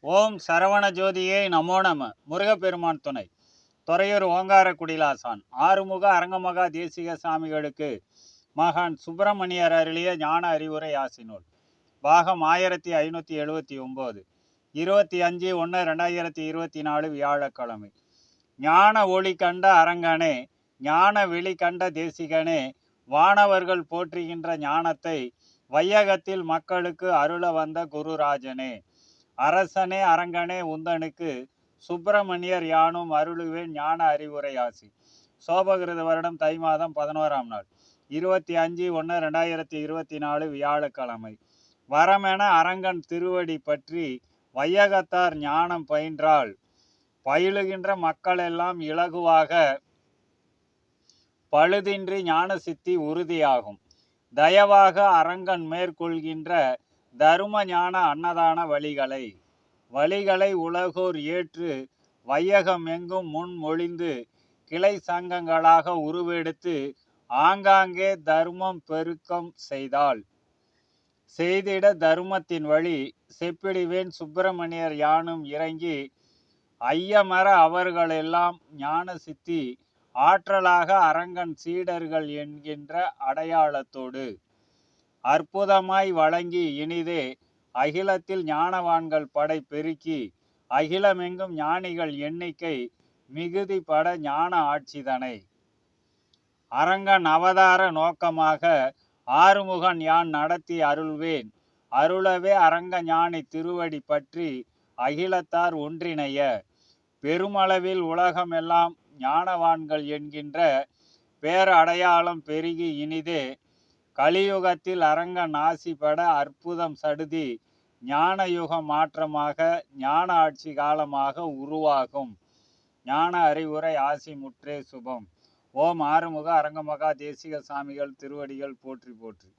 ஓம் சரவண ஜோதியே நமோ நம. முருகப்பெருமான் துணை. துறையூர் ஓங்கார குடிலாசான். ஆறுமுக அரங்கமகா தேசிக சாமிகளுக்கு மகான் சுப்பிரமணியர் அருளிய ஞான அறிவுரை ஆசினூல். பாகம் ஆயிரத்தி ஐநூற்றி எழுபத்தி ஒம்பது. இருபத்தி அஞ்சு ஒன்று ரெண்டாயிரத்தி இருபத்தி நாலு வியாழக்கிழமை. ஞான ஒளி கண்ட அரங்கனே ஞான வெளி கண்ட தேசிகனே வானவர்கள் போற்றுகின்ற ஞானத்தை வையகத்தில் மக்களுக்கு அருள வந்த குருராஜனே. அரசனே அரங்கனே உந்தனுக்கு சுப்பிரமணியர் யானும் அருளுவேன் ஞான அறிவுரை ஆசி. சோபகிருத வருடம் தை மாதம் பதினோராம் நாள். இருபத்தி அஞ்சு ஒன்று ரெண்டாயிரத்தி இருபத்தி நாலு வியாழக்கிழமை. வரமென அரங்கன் திருவடி பற்றி வையகத்தார் ஞானம் பயின்றால் பயிலுகின்ற மக்கள் எல்லாம் இலகுவாக பழுதின்றி ஞான சித்தி உறுதியாகும். தயவாக அரங்கன் மேற்கொள்கின்ற தரும ஞான அன்னதான வழிகளை. வழிகளை உலகோர் ஏற்று வையகம் எங்கும் முன் கிளை சங்கங்களாக உருவெடுத்து ஆங்காங்கே தர்மம் பெருக்கம் செய்தால் செய்திட தருமத்தின் வழி செப்பிடிவேன் சுப்பிரமணியர் யானும் இறங்கி ஐயமர அவர்களெல்லாம் ஞான சித்தி ஆற்றலாக அரங்கன் சீடர்கள் என்கின்ற அடையாளத்தோடு அற்புதமாய் வழங்கி இனிதே அகிலத்தில் ஞானவான்கள் படை பெருக்கி அகிலமெங்கும் ஞானிகள் எண்ணிக்கை மிகுதி பட ஞான ஆட்சிதனை. அரங்கன் அவதார நோக்கமாக ஆறுமுகன் யான் நடத்தி அருள்வேன். அருளவே அரங்க ஞானி திருவடி பற்றி அகிலத்தார் ஒன்றிணைய. பெருமளவில் உலகமெல்லாம் ஞானவான்கள் என்கின்ற பேரடையாளம் பெருகி இனிதே கலியுகத்தில் அரங்க நாசி பட அற்புதம் சடுதி ஞான யுக மாற்றமாக ஞான ஆட்சி காலமாக உருவாகும். ஞான அறிவுரை ஆசி முற்றே சுபம். ஓம் ஆறுமுக அரங்கமகா தேசிக சாமிகள் திருவடிகள் போற்றி போற்றி.